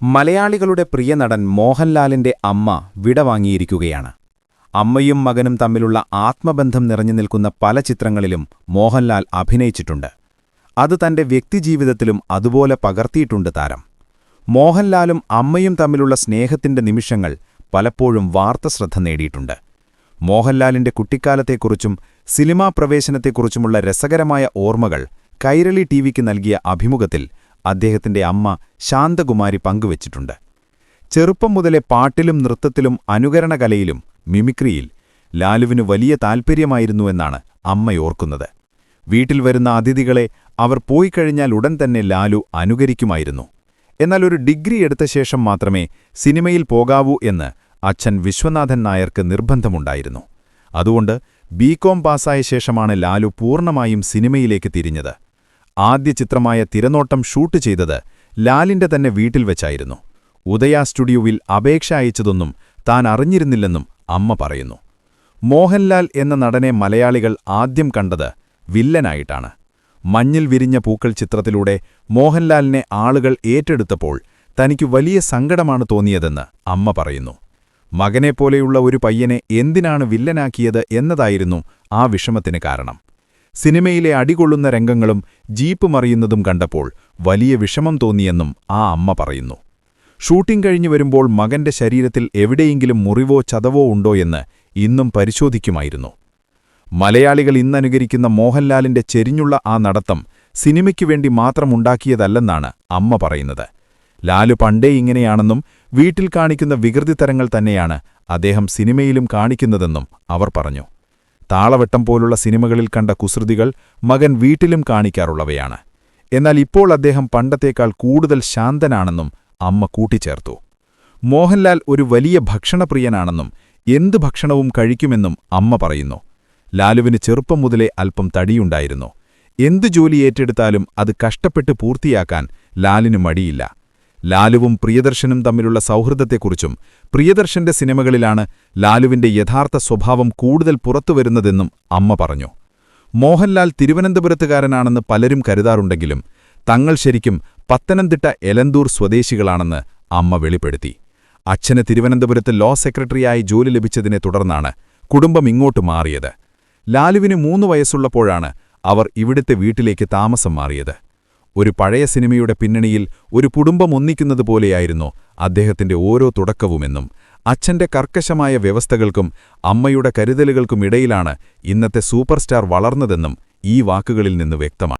മലയാളികളുടെ പ്രിയ നടൻ മോഹൻലാലിന്റെ അമ്മ വിടവാങ്ങിയിരിക്കുകയാണ് അമ്മയും മകനും തമ്മിലുള്ള ആത്മബന്ധം നിറഞ്ഞു നിൽക്കുന്ന പല ചിത്രങ്ങളിലും മോഹൻലാൽ അഭിനയിച്ചിട്ടുണ്ട്. അത് തന്റെ വ്യക്തിജീവിതത്തിലും അതുപോലെ പകർത്തിയിട്ടുണ്ട് താരം. മോഹൻലാലും അമ്മയും തമ്മിലുള്ള സ്നേഹത്തിന്റെ നിമിഷങ്ങൾ പലപ്പോഴും വാർത്തശ്രദ്ധ നേടിയിട്ടുണ്ട്. മോഹൻലാലിന്റെ കുട്ടിക്കാലത്തെക്കുറിച്ചും സിനിമാ പ്രവേശനത്തെക്കുറിച്ചുമുള്ള രസകരമായ ഓർമ്മകൾ കൈരളി ടിവിക്ക് നൽകിയ അഭിമുഖത്തിൽ അദ്ദേഹത്തിന്റെ അമ്മ ശാന്തകുമാരി പങ്കുവച്ചിട്ടുണ്ട്. ചെറുപ്പം മുതലേ പാട്ടിലും നൃത്തത്തിലും അനുകരണകലയിലും മിമിക്രിയിൽ ലാലുവിന് വലിയ താൽപ്പര്യമായിരുന്നുവെന്നാണ് അമ്മയോർക്കുന്നത് വീട്ടിൽ വരുന്ന അതിഥികളെ അവർ പോയിക്കഴിഞ്ഞാൽ ഉടൻ തന്നെ ലാലു അനുകരിക്കുമായിരുന്നു. എന്നാൽ ഒരു ഡിഗ്രി എടുത്ത ശേഷം മാത്രമേ സിനിമയിൽ പോകാവൂ എന്ന് അച്ഛൻ വിശ്വനാഥൻ നായർക്ക് നിർബന്ധമുണ്ടായിരുന്നു. അതുകൊണ്ട് ബികോം പാസ്സായ ശേഷമാണ് ലാലു പൂർണമായും സിനിമയിലേക്ക് തിരിഞ്ഞത്. ആദ്യ ചിത്രമായ തിരനോട്ടം ഷൂട്ട് ചെയ്തത് ലാലിന്റെ തന്നെ വീട്ടിൽ വെച്ചായിരുന്നു. ഉദയ സ്റ്റുഡിയോവിൽ അപേക്ഷ അയച്ചതൊന്നും താൻ അറിഞ്ഞിരുന്നില്ലെന്നും അമ്മ പറയുന്നു. മോഹൻലാൽ എന്ന നടനെ മലയാളികൾ ആദ്യം കണ്ടത് വില്ലനായിട്ടാണ്. മഞ്ഞിൽ വിരിഞ്ഞ പൂക്കൾ ചിത്രത്തിലൂടെ മോഹൻലാലിനെ ആളുകൾ ഏറ്റെടുത്തപ്പോൾ തനിക്ക് വലിയ സങ്കടമാണ് തോന്നിയതെന്ന് അമ്മ പറയുന്നു. മകനെപ്പോലെയുള്ള ഒരു പയ്യനെ എന്തിനാണ് വില്ലനാക്കിയത് എന്നതായിരുന്നു ആ വിഷമത്തിന് കാരണം. സിനിമയിലെ അടികൊള്ളുന്ന രംഗങ്ങളും ജീപ്പ് മറിയുന്നതും കണ്ടപ്പോൾ വലിയ വിഷമം തോന്നിയെന്നും ആ അമ്മ പറയുന്നു. ഷൂട്ടിംഗ് കഴിഞ്ഞു വരുമ്പോൾ മകന്റെ ശരീരത്തിൽ എവിടെയെങ്കിലും മുറിവോ ചതവോ ഉണ്ടോ എന്ന് ഇന്നും പരിശോധിക്കുമായിരുന്നു. മലയാളികൾ ഇന്നനുകരിക്കുന്ന മോഹൻലാലിന്റെ ചെരിഞ്ഞുള്ള ആ നടത്തം സിനിമയ്ക്കു വേണ്ടി മാത്രമുണ്ടാക്കിയതല്ലെന്നാണ് അമ്മ പറയുന്നത്. ലാലു പണ്ടേ ഇങ്ങനെയാണെന്നും വീട്ടിൽ കാണിക്കുന്ന വികൃതിത്തരങ്ങൾ തന്നെയാണ് അദ്ദേഹം സിനിമയിലും കാണിക്കുന്നതെന്നും അവർ പറഞ്ഞു. താളവട്ടം പോലുള്ള സിനിമകളിൽ കണ്ട കുസൃതികൾ മകൻ വീട്ടിലും കാണിക്കാറുള്ളവയാണ്. എന്നാൽ ഇപ്പോൾ അദ്ദേഹം പണ്ടത്തേക്കാൾ കൂടുതൽ ശാന്തനാണെന്നും അമ്മ കൂട്ടിച്ചേർത്തു. മോഹൻലാൽ ഒരു വലിയ ഭക്ഷണപ്രിയനാണെന്നും എന്ത് ഭക്ഷണവും കഴിക്കുമെന്നും അമ്മ പറയുന്നു. ലാലുവിന് ചെറുപ്പം മുതലേ അല്പം തടിയുണ്ടായിരുന്നു. എന്തു ജോലി ഏറ്റെടുത്താലും അത് കഷ്ടപ്പെട്ട് പൂർത്തിയാക്കാൻ ലാലിനു മടിയില്ല. ലാലുവും പ്രിയദർശനും തമ്മിലുള്ള സൗഹൃദത്തെക്കുറിച്ചും പ്രിയദർശന്റെ സിനിമകളിലാണ് ലാലുവിന്റെ യഥാർത്ഥ സ്വഭാവം കൂടുതൽ പുറത്തുവരുന്നതെന്നും അമ്മ പറഞ്ഞു. മോഹൻലാൽ തിരുവനന്തപുരത്തുകാരനാണെന്ന് പലരും കരുതാറുണ്ടെങ്കിലും തങ്ങൾ ശരിക്കും പത്തനംതിട്ട എലന്തൂർ സ്വദേശികളാണെന്ന് അമ്മ വെളിപ്പെടുത്തി. അച്ഛന് തിരുവനന്തപുരത്ത് ലോ സെക്രട്ടറിയായി ജോലി ലഭിച്ചതിനെ തുടർന്നാണ് കുടുംബം ഇങ്ങോട്ട് മാറിയത്. ലാലുവിന് മൂന്ന് വയസ്സുള്ളപ്പോഴാണ് അവർ ഇവിടുത്തെ വീട്ടിലേക്ക് താമസം മാറിയത്. ഒരു പഴയ സിനിമയുടെ പിന്നണിയിൽ ഒരു കുടുംബം ഒന്നിക്കുന്നത് പോലെയായിരുന്നു അദ്ദേഹത്തിന്റെ ഓരോ തുടക്കവുമെന്നും അച്ഛന്റെ കർക്കശമായ വ്യവസ്ഥകൾക്കും അമ്മയുടെ കരുതലുകൾക്കുമിടയിലാണ് ഇന്നത്തെ സൂപ്പർസ്റ്റാർ വളർന്നതെന്നും ഈ വാക്കുകളിൽ നിന്ന് വ്യക്തമാണ്